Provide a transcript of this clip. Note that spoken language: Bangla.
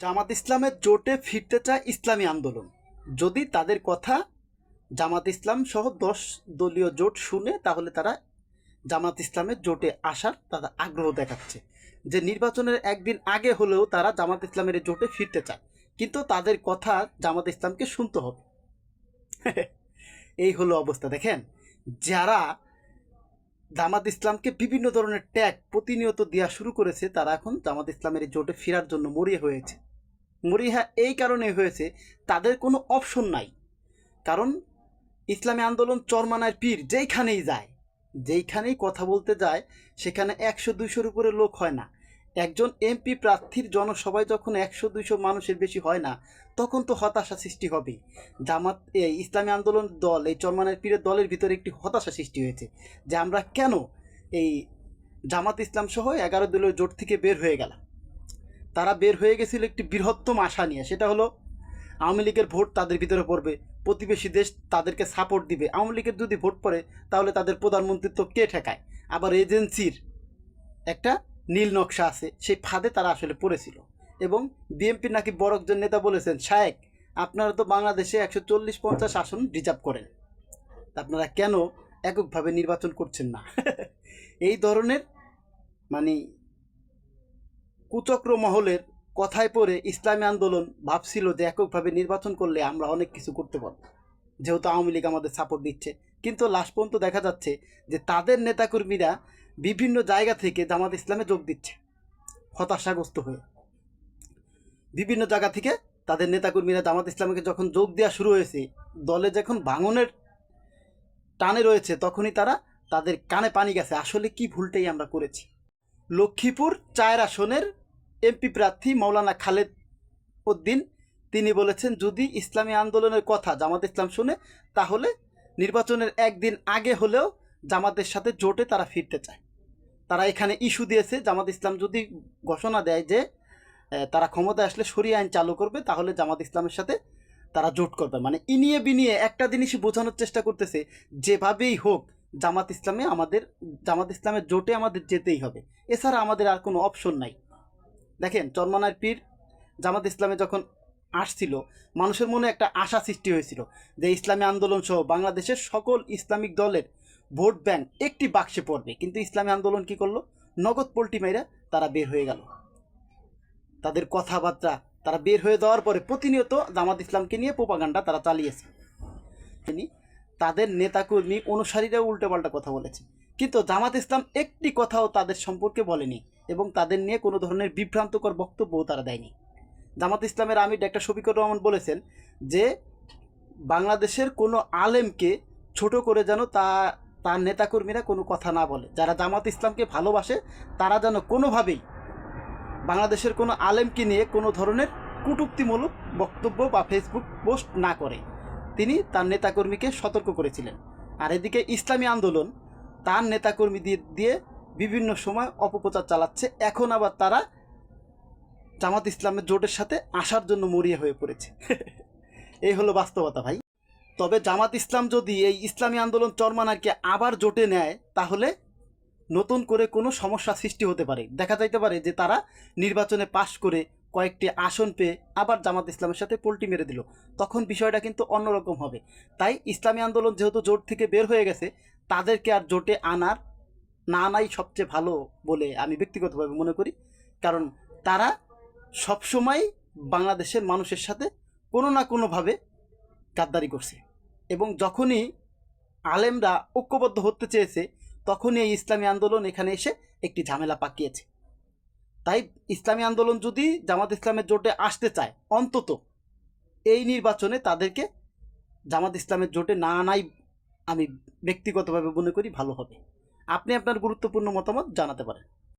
জামাত ইসলামের জোটে ফিরতে চায় ইসলামী আন্দোলন। যদি তাদের কথা জামাত ইসলাম সহ দশ দলীয় জোট শুনে, তাহলে তারা জামাত ইসলামের জোটে আসার তারা আগ্রহ দেখাচ্ছে। যে নির্বাচনের একদিন আগে হলেও তারা জামাত ইসলামের জোটে ফিরতে চায়। কিন্তু তাদের কথা জামাত ইসলামকে শুনতে হবে। এই হলো অবস্থা। দেখেন, যারা জামাত ইসলামকে বিভিন্ন ধরনের ট্যাগ প্রতিনিয়ত দেওয়া শুরু করেছে, তারা এখন জামাত ইসলামের জোটে ফেরার জন্য মরিয়ে হয়েছে। মরিহা এই কারণে হয়েছে, তাদের কোনো অপশন নাই। কারণ, ইসলামী আন্দোলন চরমানার পীর যেইখানেই যায়, যেইখানেই কথা বলতে যায়, সেখানে একশো দুইশোর উপরে লোক হয় না। একজন এমপি প্রার্থীর জনসভায় যখন একশো দুইশো মানুষের বেশি হয় না, তখন তো হতাশা সৃষ্টি হবে জামাত, এই ইসলামী আন্দোলন দল, এই চরমানের পীরের দলের ভিতরে একটি হতাশা সৃষ্টি হয়েছে যে আমরা কেন এই জামাত ইসলাম সহ এগারো দলীয় জোট থেকে বের হয়ে গেলাম। তারা বের হয়ে গেছিল একটি বৃহত্তম আশা নিয়ে। সেটা হলো, আওয়ামী লীগের ভোট তাদের ভিতরে পড়বে। প্রতিবেশী দেশ তাদেরকে সাপোর্ট দিবে। আওয়ামী লীগের যদি ভোট পড়ে, তাহলে তাদের প্রধানমন্ত্রিত্ব কে ঠেকায়? আবার এজেন্সির একটা নীল নকশা আছে, সেই ফাঁদে তারা আসলে পড়েছিল। এবং বিএনপির নাকি বড় একজন নেতা বলেছেন, শায়েক, আপনারা তো বাংলাদেশে একশো চল্লিশ পঞ্চাশ আসন রিজার্ভ করেন। আপনারা কেন এককভাবে নির্বাচন করছেন না? এই ধরনের মানে কুচক্র মহলের কথায় পড়ে ইসলামী আন্দোলন ভাবছিল যে এককভাবে নির্বাচন করলে আমরা অনেক কিছু করতে পারব। যেহেতু আওয়ামী লীগ আমাদের সাপোর্ট দিচ্ছে। কিন্তু লাস্ট পর্যন্ত দেখা যাচ্ছে যে তাদের নেতাকর্মীরা বিভিন্ন জায়গা থেকে জামাত ইসলামে যোগ দিচ্ছে, হতাশাগ্রস্ত হয়ে। বিভিন্ন জায়গা থেকে তাদের নেতাকর্মীরা জামাত ইসলামকে যখন যোগ দেওয়া শুরু হয়েছে, দলে যখন ভাঙনের টানে রয়েছে, তখনই তারা তাদের কানে পানি গেছে। আসলে কি ভুলটাই আমরা করেছি? লক্ষ্মীপুর চায়ের আসনের এমপি প্রার্থী মৌলানা খালেদ উদ্দিন, তিনি বলেছেন, যদি ইসলামী আন্দোলনের কথা জামাত ইসলাম শুনে, তাহলে নির্বাচনের একদিন আগে হলেও জামাতের সাথে জোটে তারা ফিরতে চায়। তারা এখানে ইস্যু দিয়েছে, জামাত ইসলাম যদি ঘোষণা দেয় যে তারা ক্ষমতায় আসলে সরিয়ে আইন চালু করবে, তাহলে জামাত ইসলামের সাথে তারা জোট করবে। মানে ইনিয়ে বিনিয়ে একটা জিনিসই বোঝানোর চেষ্টা করতেছে, যেভাবেই হোক জামাত ইসলামে আমাদের, জামাত ইসলামের জোটে আমাদের যেতেই হবে। এছাড়া আমাদের আর কোনো অপশন নাই। দেখেন, চরমানার পীর জামাত ইসলামে যখন আসছিল, মানুষের মনে একটা আশা সৃষ্টি হয়েছিল যে ইসলামী আন্দোলন সহ বাংলাদেশের সকল ইসলামিক দলের ভোট ব্যাংক একটি বাক্সে পড়বে। কিন্তু ইসলামী আন্দোলন কি করল? নগদ পোল্টি মেয়েরা তারা বের হয়ে গেল। তাদের কথাবার্তা তারা বের হয়ে যাওয়ার পরে প্রতিনিয়ত জামাত ইসলামকে নিয়ে প্রোপাগান্ডা তারা চালিয়েছে। তিনি তাদের নেতাকর্মী অনুসারীরাও উল্টোপাল্টা কথা বলেছে। কিন্তু জামাত ইসলাম একটি কথাও তাদের সম্পর্কে বলেনি এবং তাদের নিয়ে কোনো ধরনের বিভ্রান্তকর বক্তব্যও তারা দেয়নি। জামাত ইসলামের আমির ডাক্তার শফিকুর রহমান বলেছেন যে, বাংলাদেশের কোনো আলেমকে ছোট করে যেন তা, তার নেতাকর্মীরা কোনো কথা না বলে। যারা জামাত ইসলামকে ভালোবাসে, তারা যেন কোনোভাবেই বাংলাদেশের কোনো আলেমকে নিয়ে কোনো ধরনের কটূক্তিমূলক বক্তব্য বা ফেসবুক পোস্ট না করে। তিনি তার নেতাকর্মীকে সতর্ক করেছিলেন। আর এদিকে ইসলামী আন্দোলন তার নেতাকর্মী দিয়ে দিয়ে বিভিন্ন সময় অপপ্রচার চালাচ্ছে। এখন আবার তারা জামাত ইসলামের জোটের সাথে আসার জন্য মরিয়া হয়ে পড়েছে। এই হলো বাস্তবতা ভাই। তবে জামাত ইসলাম যদি এই ইসলামী আন্দোলন চরমানারকে আবার জোটে নেয়, তাহলে নতুন করে কোনো সমস্যা সৃষ্টি হতে পারে। দেখা যাইতে পারে যে তারা নির্বাচনে পাশ করে কয়েকটি আসন পেয়ে আবার জামাত ইসলামের সাথে পোল্টি মেরে দিল। তখন বিষয়টা কিন্তু অন্যরকম হবে। তাই ইসলামী আন্দোলন যেহেতু জোট থেকে বের হয়ে গেছে, তাদেরকে আর জোটে আনার না আনাই সবচেয়ে ভালো বলে আমি ব্যক্তিগতভাবে মনে করি। কারণ তারা সবসময় বাংলাদেশের মানুষের সাথে কোনো না কোনোভাবে গাদ্দারি করছে। এবং যখনই আলেমরা ঐক্যবদ্ধ হতে চেয়েছে, তখনই এই ইসলামী আন্দোলন এখানে এসে একটি ঝামেলা পাকিয়েছে। তাই ইসলামী আন্দোলন যদি জামাত ইসলামের জোটে আসতে চায়, অন্তত এই নির্বাচনে তাদেরকে জামাত ইসলামের জোটে না আনাই আমি ব্যক্তিগতভাবে মনে করি ভালো হবে। আপনি আপনার গুরুত্বপূর্ণ মতামত জানাতে পারেন।